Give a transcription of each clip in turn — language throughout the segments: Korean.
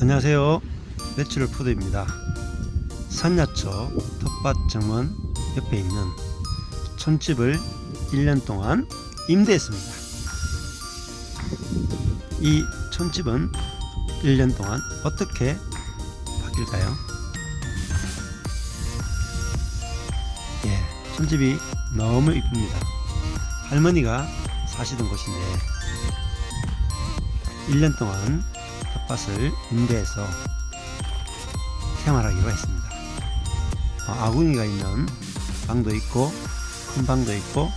안녕하세요. 내추럴 푸드입니다. 산야초 텃밭 정원 옆에 있는 촌집을 1년 동안 임대했습니다. 이 촌집은 1년 동안 어떻게 바뀔까요? 예, 촌집이 너무 이쁩니다. 할머니가 사시던 곳인데 1년 동안 텃밭을 임대해서 생활하기로 했습니다. 어, 아궁이가 있는 방도 있고 큰 방도 있고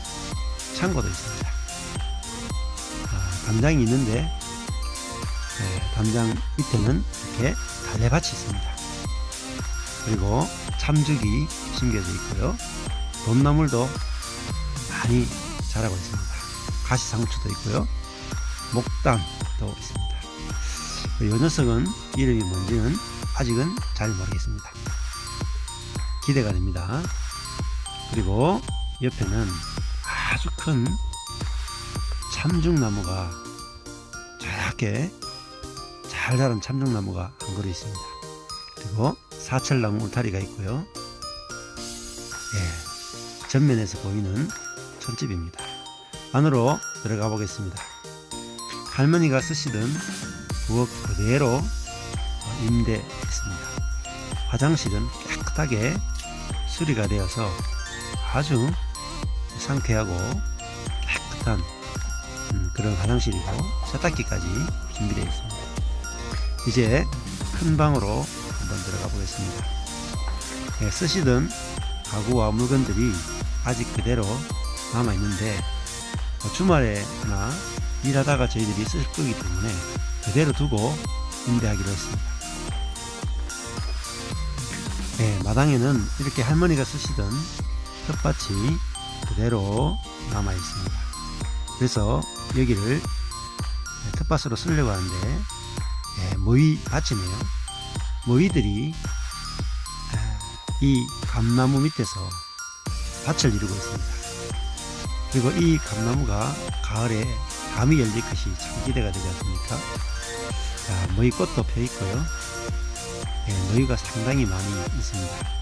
창고도 있습니다. 아, 담장이 있는데 네, 담장 밑에는 이렇게 달래밭이 있습니다. 그리고 참죽이 심겨져 있고요. 돈나물도 많이 자라고 있습니다. 가시상추도 있고요. 목단도 있습니다. 이 녀석은 이름이 뭔지는 아직은 잘 모르겠습니다. 기대가 됩니다. 그리고 옆에는 아주 큰 참중나무가 자얗게 잘 자란 참중나무가 한 그루 있습니다. 그리고 사철나무 울타리가 있고요. 예, 전면에서 보이는 촌집입니다. 안으로 들어가 보겠습니다. 할머니가 쓰시던 부엌 그대로 어, 임대했습니다. 화장실은 깨끗하게 수리가 되어서 아주 상쾌하고 깨끗한 음, 그런 화장실이고 세탁기까지 준비되어 있습니다. 이제 큰 방으로 한번 들어가 보겠습니다. 예, 쓰시던 가구와 물건들이 아직 그대로 남아 있는데 어, 주말에나 일하다가 저희들이 쓸 거기 때문에 그대로 두고 임대하기로 했습니다. 네, 마당에는 이렇게 할머니가 쓰시던 텃밭이 그대로 남아 있습니다. 그래서 여기를 텃밭으로 쓰려고 하는데 예, 모이 밭이네요. 모이들이 아, 이 감나무 밑에서 밭을 이루고 있습니다. 그리고 이 감나무가 가을에 감이 열릴 것이 참 기대가 되지 않습니까? 자, 모이 꽃도 펴 있고요. 예, 모이가 상당히 많이 있습니다.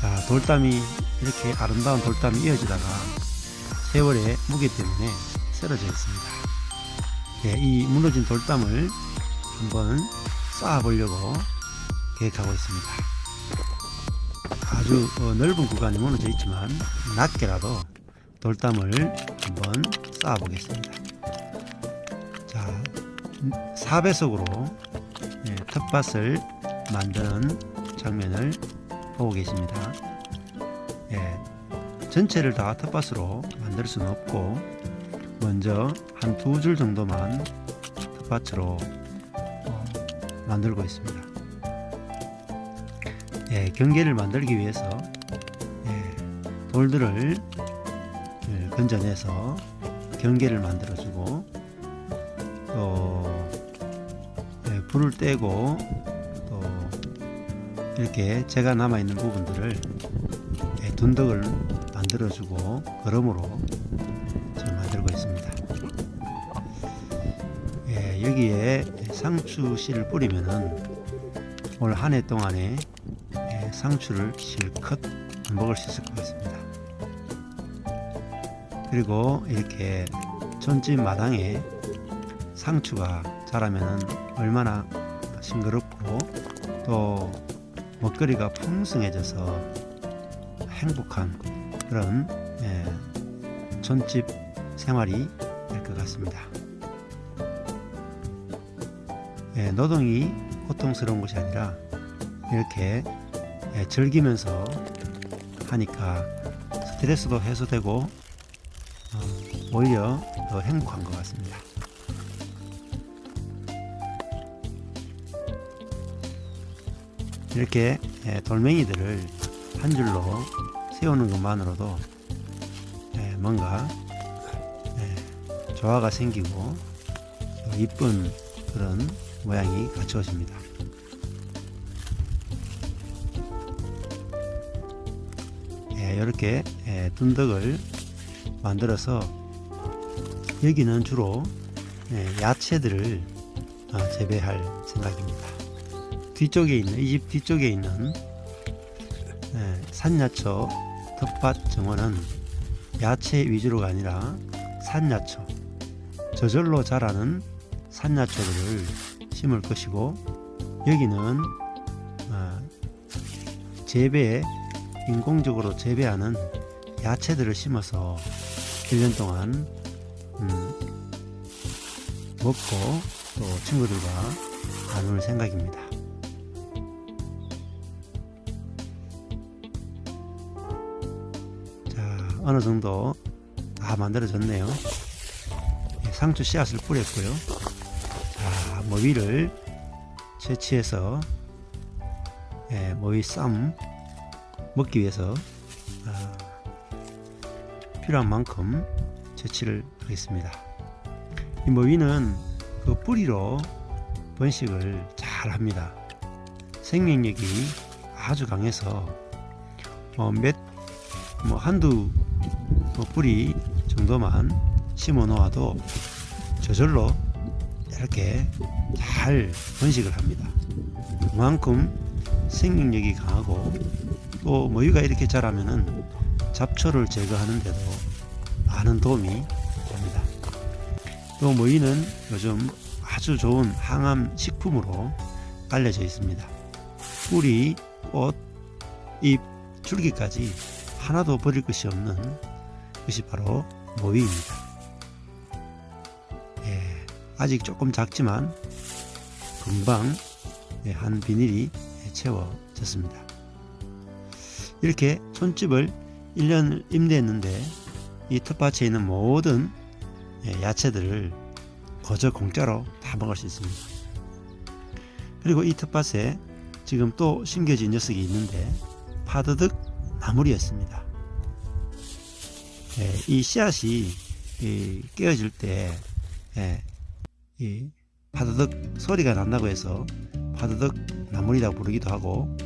자, 돌담이 이렇게 아름다운 돌담이 이어지다가 세월의 무게 때문에 쓰러져 있습니다. 예, 이 무너진 돌담을 한번 쌓아보려고 계획하고 있습니다. 아주 어, 넓은 구간이 무너져 있지만 낮게라도 돌담을 한번 쌓아 보겠습니다. 자, 4배속으로 예, 텃밭을 만드는 장면을 보고 계십니다. 예, 전체를 다 텃밭으로 만들 수는 없고 먼저 한 두 줄 정도만 텃밭으로 어, 만들고 있습니다. 예, 경계를 만들기 위해서 예, 돌들을 예, 건져내서 경계를 만들어주고 또 예, 불을 떼고 또 이렇게 제가 남아 있는 부분들을 예, 둔덕을 만들어주고 그러므로 지금 만들고 있습니다. 예, 여기에 상추 씨를 뿌리면은 올 한 해 동안에 예, 상추를 실컷 먹을 수 있을 것 같습니다. 그리고 이렇게 전집 마당에 상추가 자라면 얼마나 싱그럽고 또 먹거리가 풍성해져서 행복한 그런 예, 촌집 생활이 될 것 같습니다. 예, 노동이 고통스러운 것이 아니라 이렇게 예, 즐기면서 하니까 스트레스도 해소되고 어, 오히려 더 행복한 것 같습니다. 이렇게 예, 돌멩이들을 한 줄로 세우는 것만으로도 예, 뭔가 예, 조화가 생기고 또 이쁜 그런 모양이 갖추어집니다. 예, 이렇게 예, 둔덕을 만들어서 여기는 주로 예, 야채들을 어, 재배할 생각입니다. 뒤쪽에 있는 이 집 뒤쪽에 있는 예, 산야초 텃밭 정원은 야채 위주로가 아니라 산야초 저절로 자라는 산야초들을 심을 것이고 여기는 어, 재배 인공적으로 재배하는 야채들을 심어서 1년 동안 음, 먹고 또 친구들과 나눌 생각입니다. 자, 어느 정도 다 만들어졌네요. 예, 상추 씨앗을 뿌렸고요. 자, 모위를 채취해서 예, 모위 쌈 먹기 위해서 아, 필요한 만큼 채취를 하겠습니다. 이 모위는 그 뿌리로 번식을 잘 합니다. 생명력이 아주 강해서 어, 몇, 뭐 한두 뭐 뿌리 정도만 심어 놓아도 저절로 이렇게 잘 번식을 합니다. 그만큼 생명력이 강하고 또 모유가 이렇게 자라면은 잡초를 제거하는데도 많은 도움이 됩니다. 또 모이는 요즘 아주 좋은 항암 식품으로 알려져 있습니다. 뿌리, 꽃, 잎, 줄기까지 하나도 버릴 것이 없는 것이 바로 모이입니다. 예, 아직 조금 작지만 금방 예, 한 비닐이 채워졌습니다. 이렇게 촌집을 1년 임대했는데 이 텃밭에 있는 모든 예, 야채들을 거저 공짜로 다 먹을 수 있습니다. 그리고 이 텃밭에 지금 또 심겨진 녀석이 있는데 파드득 나물이었습니다. 예, 이 씨앗이 이 깨어질 때 예, 이 파드득 소리가 난다고 해서 파드득 나물이라고 부르기도 하고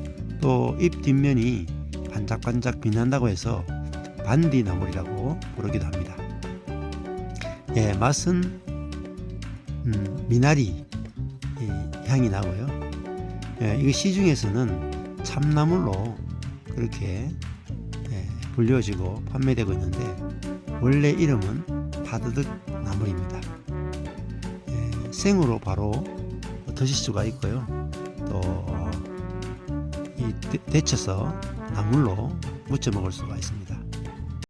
또 잎 뒷면이 반짝반짝 빛난다고 해서 반디 나물이라고 부르기도 합니다. 예, 맛은 음, 미나리 이 향이 나고요. 예, 이거 시중에서는 참나물로 그렇게 예, 불려지고 판매되고 있는데 원래 이름은 파드득 나물입니다. 예, 생으로 바로 드실 수가 있고요. 또이 데쳐서 나물로 무쳐 먹을 수가 있습니다.